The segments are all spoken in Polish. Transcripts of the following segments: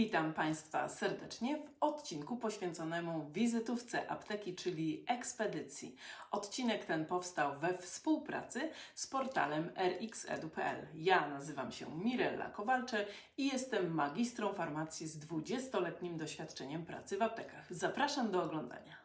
Witam Państwa serdecznie w odcinku poświęconemu wizytówce apteki, czyli ekspedycji. Odcinek ten powstał we współpracy z portalem rxedu.pl. Ja nazywam się Mirella Kowalcze i jestem magistrą farmacji z 20-letnim doświadczeniem pracy w aptekach. Zapraszam do oglądania.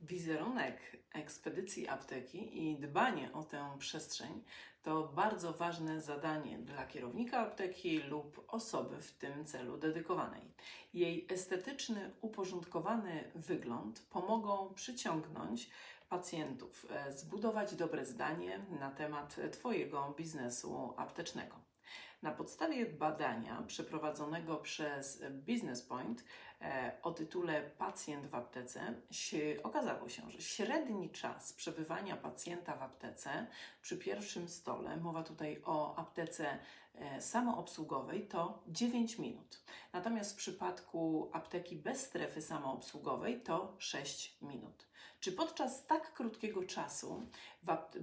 Wizerunek ekspedycji apteki i dbanie o tę przestrzeń to bardzo ważne zadanie dla kierownika apteki lub osoby w tym celu dedykowanej. Jej estetyczny, uporządkowany wygląd pomogą przyciągnąć pacjentów, e, zbudować dobre zdanie na temat Twojego biznesu aptecznego. Na podstawie badania przeprowadzonego przez Business Point e, o tytule Pacjent w aptece okazało się, że średni czas przebywania pacjenta w aptece przy pierwszym stole, mowa tutaj o aptece e, samoobsługowej, to 9 minut. Natomiast w przypadku apteki bez strefy samoobsługowej to 6 minut. Czy podczas tak krótkiego czasu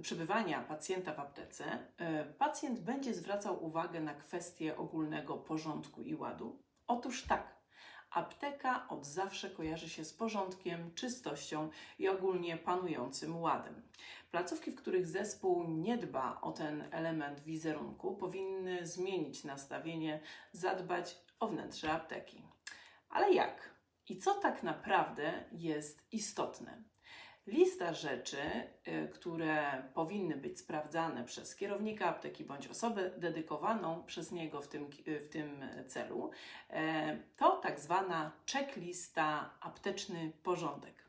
przebywania pacjenta w aptece e, pacjent będzie zwracał uwagę na kwestie ogólnego porządku i ładu? Otóż tak. Apteka od zawsze kojarzy się z porządkiem, czystością i ogólnie panującym ładem. Placówki, w których zespół nie dba o ten element wizerunku, powinny zmienić nastawienie, zadbać o wnętrze apteki. Ale jak? I co tak naprawdę jest istotne? Lista rzeczy, y, które powinny być sprawdzane przez kierownika apteki bądź osobę dedykowaną przez niego w tym, w tym celu, e, to tak zwana checklista apteczny porządek.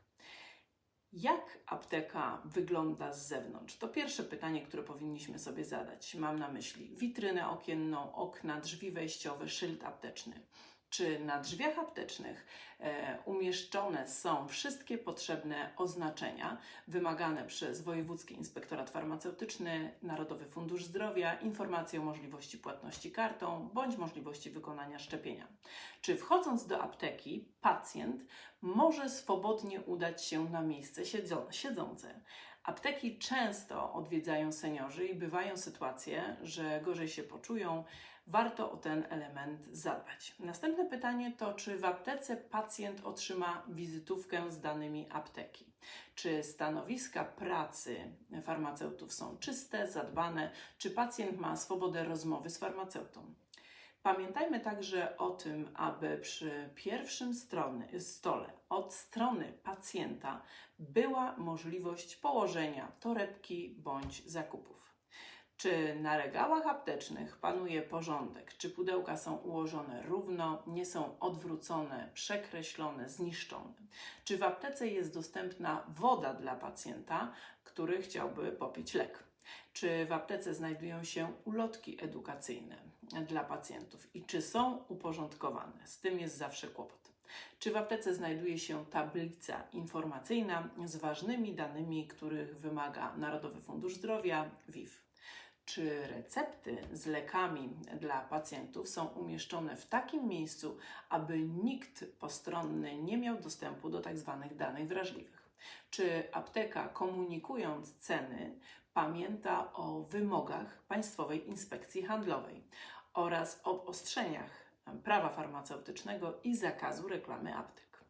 Jak apteka wygląda z zewnątrz? To pierwsze pytanie, które powinniśmy sobie zadać. Mam na myśli witrynę okienną, okna, drzwi wejściowe, szyld apteczny. Czy na drzwiach aptecznych e, umieszczone są wszystkie potrzebne oznaczenia wymagane przez Wojewódzki Inspektorat Farmaceutyczny, Narodowy Fundusz Zdrowia, informacje o możliwości płatności kartą bądź możliwości wykonania szczepienia? Czy wchodząc do apteki, pacjent może swobodnie udać się na miejsce siedzą- siedzące? Apteki często odwiedzają seniorzy i bywają sytuacje, że gorzej się poczują. Warto o ten element zadbać. Następne pytanie to, czy w aptece pacjent otrzyma wizytówkę z danymi apteki? Czy stanowiska pracy farmaceutów są czyste, zadbane? Czy pacjent ma swobodę rozmowy z farmaceutą? Pamiętajmy także o tym, aby przy pierwszym strony, stole od strony pacjenta była możliwość położenia torebki bądź zakupów. Czy na regałach aptecznych panuje porządek? Czy pudełka są ułożone równo, nie są odwrócone, przekreślone, zniszczone? Czy w aptece jest dostępna woda dla pacjenta, który chciałby popić lek? Czy w aptece znajdują się ulotki edukacyjne dla pacjentów i czy są uporządkowane? Z tym jest zawsze kłopot. Czy w aptece znajduje się tablica informacyjna z ważnymi danymi, których wymaga Narodowy Fundusz Zdrowia, WIF? Czy recepty z lekami dla pacjentów są umieszczone w takim miejscu, aby nikt postronny nie miał dostępu do tzw. danych wrażliwych? Czy apteka, komunikując ceny, pamięta o wymogach Państwowej Inspekcji Handlowej oraz obostrzeniach prawa farmaceutycznego i zakazu reklamy aptek?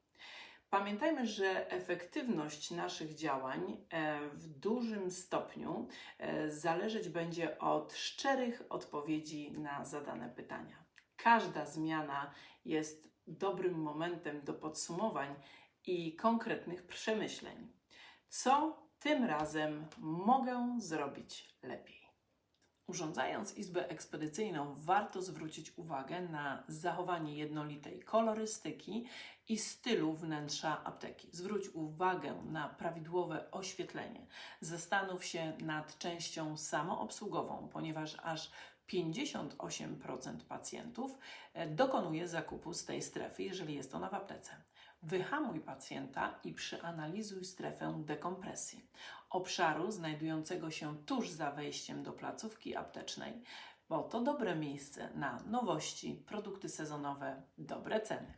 Pamiętajmy, że efektywność naszych działań e, w dużym stopniu e, zależeć będzie od szczerych odpowiedzi na zadane pytania. Każda zmiana jest dobrym momentem do podsumowań i konkretnych przemyśleń. Co tym razem mogę zrobić lepiej? Urządzając izbę ekspedycyjną, warto zwrócić uwagę na zachowanie jednolitej kolorystyki i stylu wnętrza apteki. Zwróć uwagę na prawidłowe oświetlenie. Zastanów się nad częścią samoobsługową, ponieważ aż 58% pacjentów e, dokonuje zakupu z tej strefy, jeżeli jest ona w aptece. Wyhamuj pacjenta i przeanalizuj strefę dekompresji obszaru znajdującego się tuż za wejściem do placówki aptecznej, bo to dobre miejsce na nowości, produkty sezonowe, dobre ceny.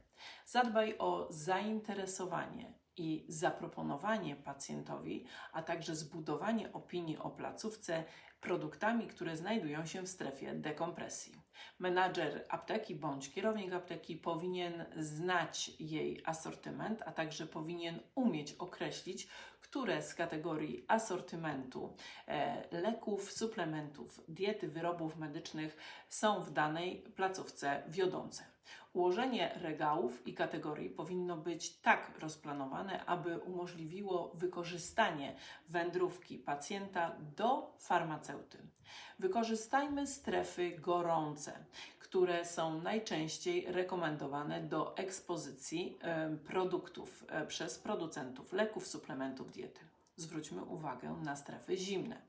Zadbaj o zainteresowanie i zaproponowanie pacjentowi, a także zbudowanie opinii o placówce produktami, które znajdują się w strefie dekompresji. Menadżer apteki bądź kierownik apteki powinien znać jej asortyment, a także powinien umieć określić, które z kategorii asortymentu e, leków, suplementów, diety, wyrobów medycznych są w danej placówce wiodące. Ułożenie regałów i kategorii powinno być tak rozplanowane, aby umożliwiło wykorzystanie wędrówki pacjenta do farmaceuty. Wykorzystajmy strefy gorące, które są najczęściej rekomendowane do ekspozycji produktów e, przez producentów leków, suplementów diety. Zwróćmy uwagę na strefy zimne,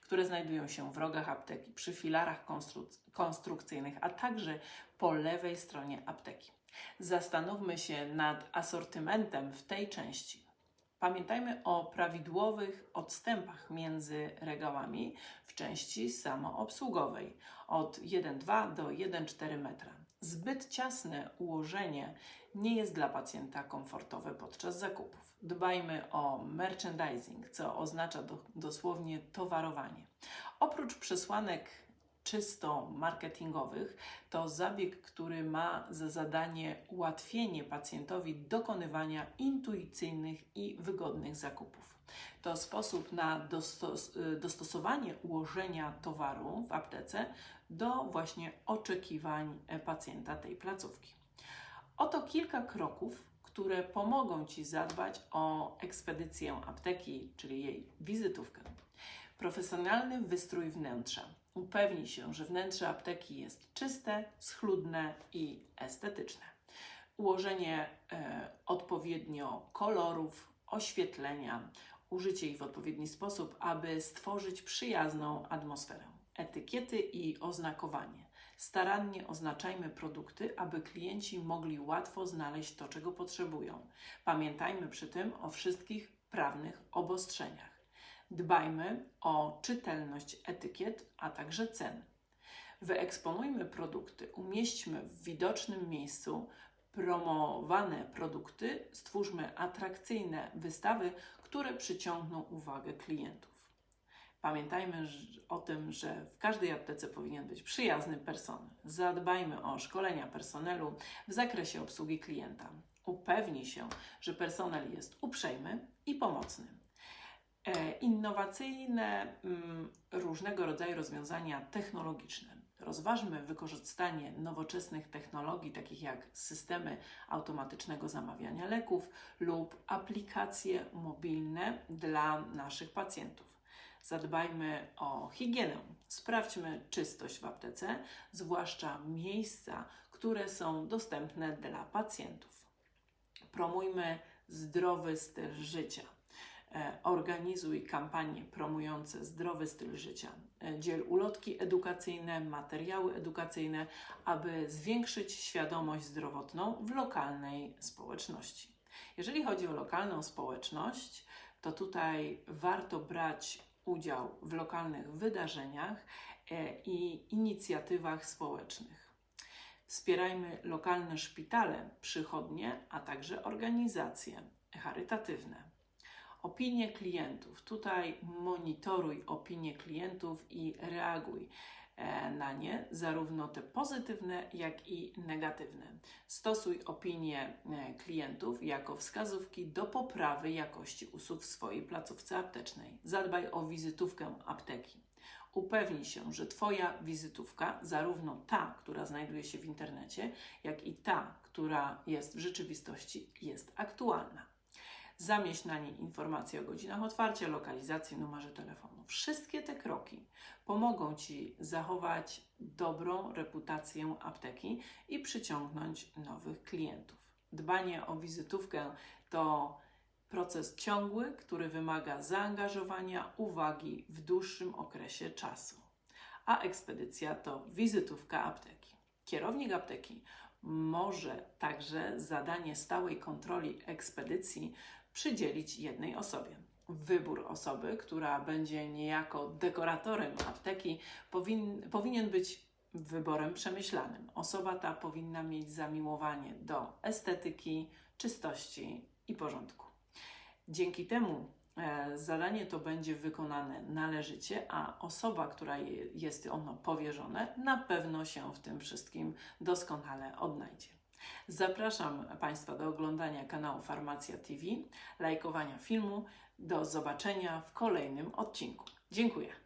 które znajdują się w rogach apteki, przy filarach konstru- konstrukcyjnych, a także po lewej stronie apteki. Zastanówmy się nad asortymentem w tej części. Pamiętajmy o prawidłowych odstępach między regałami w części samoobsługowej od 1,2 do 1,4 metra. Zbyt ciasne ułożenie nie jest dla pacjenta komfortowe podczas zakupów. Dbajmy o merchandising, co oznacza do, dosłownie towarowanie. Oprócz przesłanek czysto marketingowych, to zabieg, który ma za zadanie ułatwienie pacjentowi dokonywania intuicyjnych i wygodnych zakupów. To sposób na dostos dostosowanie ułożenia towaru w aptece do właśnie oczekiwań pacjenta tej placówki. Oto kilka kroków, które pomogą Ci zadbać o ekspedycję apteki, czyli jej wizytówkę. Profesjonalny wystrój wnętrza. Upewnij się, że wnętrze apteki jest czyste, schludne i estetyczne. Ułożenie e, odpowiednio kolorów, oświetlenia, użycie ich w odpowiedni sposób, aby stworzyć przyjazną atmosferę. Etykiety i oznakowanie. Starannie oznaczajmy produkty, aby klienci mogli łatwo znaleźć to, czego potrzebują. Pamiętajmy przy tym o wszystkich prawnych obostrzeniach. Dbajmy o czytelność etykiet, a także cen. Wyeksponujmy produkty, umieśćmy w widocznym miejscu promowane produkty, stwórzmy atrakcyjne wystawy, które przyciągną uwagę klientów. Pamiętajmy o tym, że w każdej aptece powinien być przyjazny personel. Zadbajmy o szkolenia personelu w zakresie obsługi klienta. Upewnij się, że personel jest uprzejmy i pomocny. E, Innowacyjne mm, różnego rodzaju rozwiązania technologiczne. Rozważmy wykorzystanie nowoczesnych technologii, takich jak systemy automatycznego zamawiania leków lub aplikacje mobilne dla naszych pacjentów. Zadbajmy o higienę. Sprawdźmy czystość w aptece, zwłaszcza miejsca, które są dostępne dla pacjentów. Promujmy zdrowy styl życia. E, Organizuj kampanie promujące zdrowy styl życia. E, Dziel ulotki edukacyjne, materiały edukacyjne, aby zwiększyć świadomość zdrowotną w lokalnej społeczności. Jeżeli chodzi o lokalną społeczność, to tutaj warto brać udział w lokalnych wydarzeniach e, i inicjatywach społecznych. Wspierajmy lokalne szpitale, przychodnie, a także organizacje charytatywne. Opinie klientów. Tutaj monitoruj opinie klientów i reaguj e, na nie, zarówno te pozytywne, jak i negatywne. Stosuj opinie e, klientów jako wskazówki do poprawy jakości usług w swojej placówce aptecznej. Zadbaj o wizytówkę apteki. Upewnij się, że Twoja wizytówka, zarówno ta, która znajduje się w internecie, jak i ta, która jest w rzeczywistości, jest aktualna. Zamieść na niej informacje o godzinach otwarcia, lokalizacji, numerze telefonu. Wszystkie te kroki pomogą Ci zachować dobrą reputację apteki i przyciągnąć nowych klientów. Dbanie o wizytówkę to proces ciągły, który wymaga zaangażowania, uwagi w dłuższym okresie czasu. A ekspedycja to wizytówka apteki. Kierownik apteki może także zadanie stałej kontroli ekspedycji przydzielić jednej osobie. Wybór osoby, która będzie niejako dekoratorem apteki, powin, powinien być wyborem przemyślanym. Osoba ta powinna mieć zamiłowanie do estetyki, czystości i porządku. Dzięki temu zadanie to będzie wykonane należycie, a osoba, która je- jest ono powierzone, na pewno się w tym wszystkim doskonale odnajdzie. Zapraszam Państwa do oglądania kanału Farmacja TV, lajkowania filmu. Do zobaczenia w kolejnym odcinku. Dziękuję.